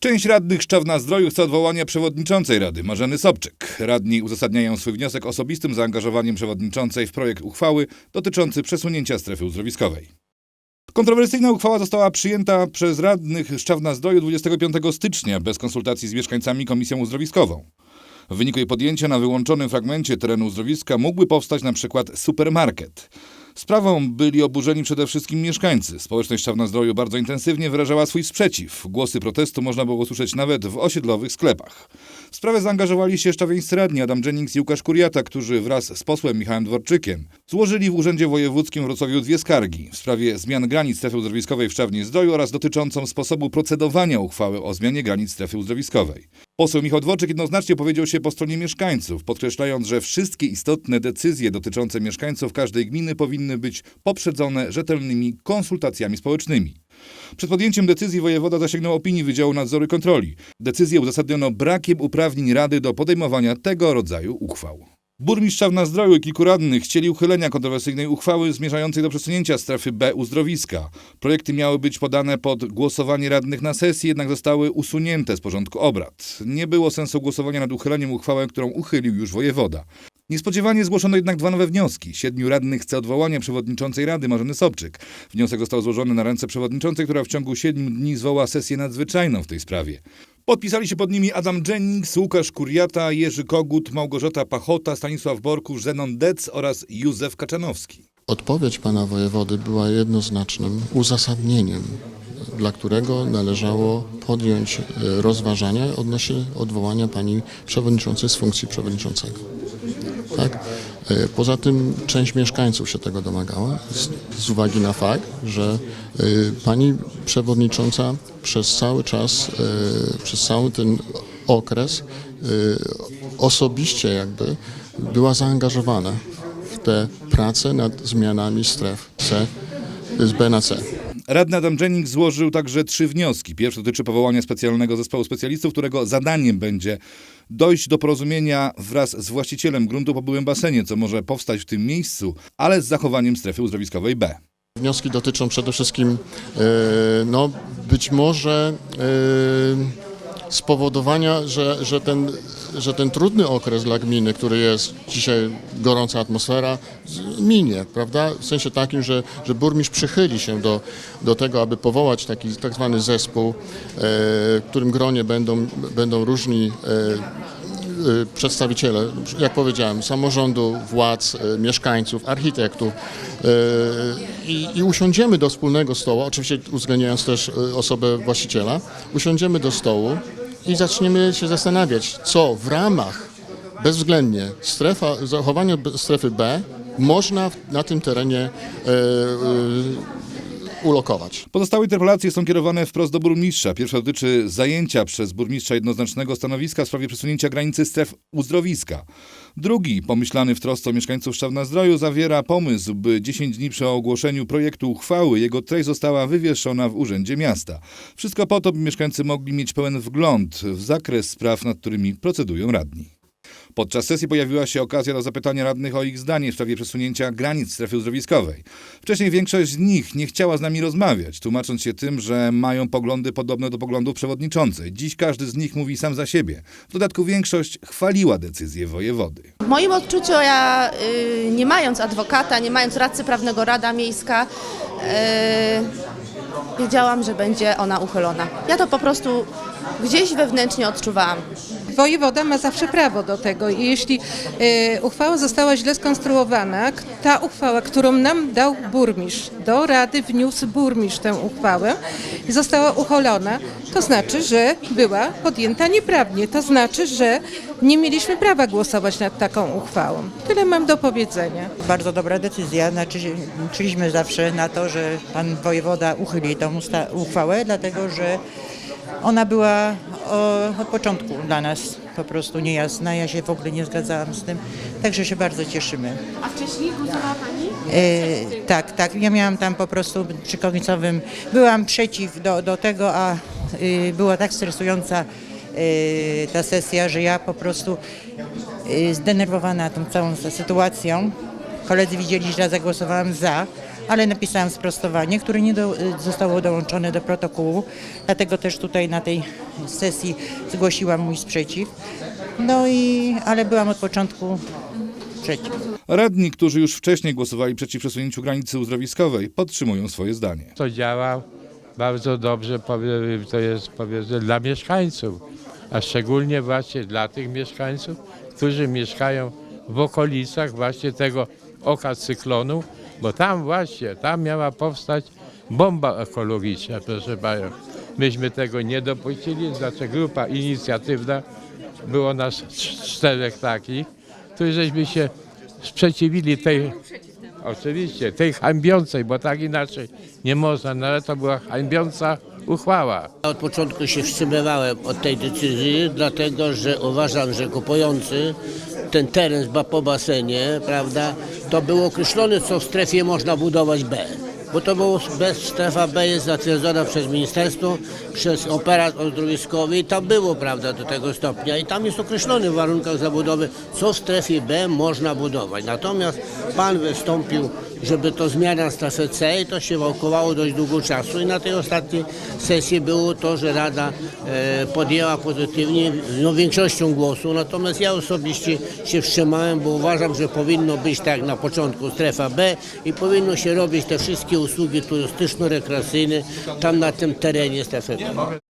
Część radnych Szczawna Zdroju chce odwołania przewodniczącej Rady Marzeny Sobczyk. Radni uzasadniają swój wniosek osobistym zaangażowaniem przewodniczącej w projekt uchwały dotyczący przesunięcia strefy uzdrowiskowej. Kontrowersyjna uchwała została przyjęta przez radnych Szczawna Zdroju 25 stycznia bez konsultacji z mieszkańcami Komisją Uzdrowiskową. W wyniku jej podjęcia na wyłączonym fragmencie terenu uzdrowiska mógłby powstać na przykład supermarket. Sprawą byli oburzeni przede wszystkim mieszkańcy. Społeczność Szczawna Zdroju bardzo intensywnie wyrażała swój sprzeciw. Głosy protestu można było usłyszeć nawet w osiedlowych sklepach. W sprawę zaangażowali się szczawieńscy radni Adam Jennings i Łukasz Kuriata, którzy wraz z posłem Michałem Dworczykiem złożyli w Urzędzie Wojewódzkim w Wrocławiu dwie skargi w sprawie zmian granic strefy uzdrowiskowej w Szczawnie Zdroju oraz dotyczącą sposobu procedowania uchwały o zmianie granic strefy uzdrowiskowej. Poseł Michał Dworczyk jednoznacznie opowiedział się po stronie mieszkańców, podkreślając, że wszystkie istotne decyzje dotyczące mieszkańców każdej gminy powinny być poprzedzone rzetelnymi konsultacjami społecznymi. Przed podjęciem decyzji wojewoda zasięgnął opinii Wydziału Nadzoru i Kontroli. Decyzję uzasadniono brakiem uprawnień Rady do podejmowania tego rodzaju uchwał. Burmistrz Czarna Zdroju i kilku radnych chcieli uchylenia kontrowersyjnej uchwały zmierzającej do przesunięcia strefy B uzdrowiska. Projekty miały być podane pod głosowanie radnych na sesji, jednak zostały usunięte z porządku obrad. Nie było sensu głosowania nad uchyleniem uchwały, którą uchylił już wojewoda. Niespodziewanie zgłoszono jednak dwa nowe wnioski. Siedmiu radnych chce odwołania przewodniczącej Rady Marzeny Sobczyk. Wniosek został złożony na ręce przewodniczącej, która w ciągu siedmiu dni zwoła sesję nadzwyczajną w tej sprawie. Podpisali się pod nimi Adam Jennings, Łukasz Kuriata, Jerzy Kogut, Małgorzata Pachota, Stanisław Borków, Zenon Dec oraz Józef Kaczanowski. Odpowiedź pana wojewody była jednoznacznym uzasadnieniem, dla którego należało podjąć e, rozważania odnośnie odwołania pani przewodniczącej z funkcji przewodniczącego. Tak? E, Poza tym część mieszkańców się tego domagała z, z uwagi na fakt, że e, pani przewodnicząca przez cały czas, e, przez cały ten okres osobiście jakby była zaangażowana w te prace nad zmianami stref C z B na C. Radny Adam Jennings złożył także trzy wnioski. Pierwszy dotyczy powołania specjalnego zespołu specjalistów, którego zadaniem będzie dojść do porozumienia wraz z właścicielem gruntu po byłym basenie, co może powstać w tym miejscu, ale z zachowaniem strefy uzdrowiskowej B. Wnioski dotyczą przede wszystkim e, no, być może e, spowodowania, że, że, ten, że ten trudny okres dla gminy, który jest dzisiaj gorąca atmosfera, minie, prawda? W sensie takim, że, że burmistrz przychyli się do, do tego, aby powołać taki tak zwany zespół, e, w którym gronie będą, będą różni e, y, przedstawiciele, jak powiedziałem, samorządu, władz, mieszkańców, architektów i, i usiądziemy do wspólnego stołu, oczywiście uwzględniając też osobę właściciela, usiądziemy do stołu i zaczniemy się zastanawiać, co w ramach bezwzględnie strefa, zachowania strefy B można na tym terenie y, y, ulokować. Pozostałe interpelacje są kierowane wprost do burmistrza. Pierwsza dotyczy zajęcia przez burmistrza jednoznacznego stanowiska w sprawie przesunięcia granicy stref uzdrowiska. Drugi, pomyślany w trosce o mieszkańców Szczawna Zdroju, zawiera pomysł, by 10 dni po ogłoszeniu projektu uchwały jego treść została wywieszona w Urzędzie Miasta. Wszystko po to, by mieszkańcy mogli mieć pełen wgląd w zakres spraw, nad którymi procedują radni. Podczas sesji pojawiła się okazja do zapytania radnych o ich zdanie w sprawie przesunięcia granic strefy uzdrowiskowej. Wcześniej większość z nich nie chciała z nami rozmawiać, tłumacząc się tym, że mają poglądy podobne do poglądów przewodniczącej. Dziś każdy z nich mówi sam za siebie. W dodatku większość chwaliła decyzję wojewody. W moim odczuciu ja y, nie mając adwokata, nie mając radcy prawnego Rada Miejska, y, wiedziałam, że będzie ona uchylona. Ja to po prostu gdzieś wewnętrznie odczuwałam. Wojewoda ma zawsze prawo do tego i jeśli e, uchwała została źle skonstruowana, ta uchwała, którą nam dał burmistrz, do Rady wniósł burmistrz tę uchwałę i została ucholona, to znaczy, że była podjęta nieprawnie. To znaczy, że nie mieliśmy prawa głosować nad taką uchwałą. Tyle mam do powiedzenia. Bardzo dobra decyzja. Znaczy, zawsze na to, że pan wojewoda uchyli tą uchwałę, dlatego że ona była o, od początku dla nas po prostu niejasna. Ja się w ogóle nie zgadzałam z tym, także się bardzo cieszymy. A wcześniej głosowała Pani? E, tak, tak. Ja miałam tam po prostu przy końcowym, byłam przeciw do, do tego, a y, była tak stresująca y, ta sesja, że ja po prostu y, zdenerwowana tą całą sytuacją. Koledzy widzieli, że ja zagłosowałam za, ale napisałam sprostowanie, które nie do, zostało dołączone do protokołu, dlatego też tutaj na tej sesji zgłosiłam mój sprzeciw. No i, ale byłam od początku przeciw. Radni, którzy już wcześniej głosowali przeciw przesunięciu granicy uzdrowiskowej, podtrzymują swoje zdanie. to działa bardzo dobrze, to jest powiedzmy dla mieszkańców, a szczególnie właśnie dla tych mieszkańców, którzy mieszkają w okolicach właśnie tego oka cyklonu, bo tam właśnie, tam miała powstać bomba ekologiczna, proszę Panią. Myśmy tego nie dopuścili, znaczy grupa inicjatywna, było nas cz- czterech takich, którzy żeśmy się sprzeciwili tej Oczywiście, tej hańbiącej, bo tak inaczej nie można, no ale to była hańbiąca uchwała. Od początku się wstrzymywałem od tej decyzji, dlatego że uważam, że kupujący ten teren po basenie, prawda, to było określone, co w strefie można budować B. Bo to było bez strefa B jest zatwierdzona przez ministerstwo, przez operat ozdrowiskowy i tam było, prawda, do tego stopnia. I tam jest określone w warunkach zabudowy, co w strefie B można budować. Natomiast pan wystąpił, żeby to zmiana w strefie C i to się wałkowało dość długo czasu i na tej ostatniej sesji było to, że Rada e, podjęła pozytywnie, no większością głosu, natomiast ja osobiście się wstrzymałem, bo uważam, że powinno być tak na początku strefa B i powinno się robić te wszystkie usługi turystyczno-rekreacyjne tam na tym terenie strefy B.